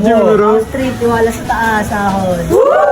Siguro. Street, wala sa taas, ahon.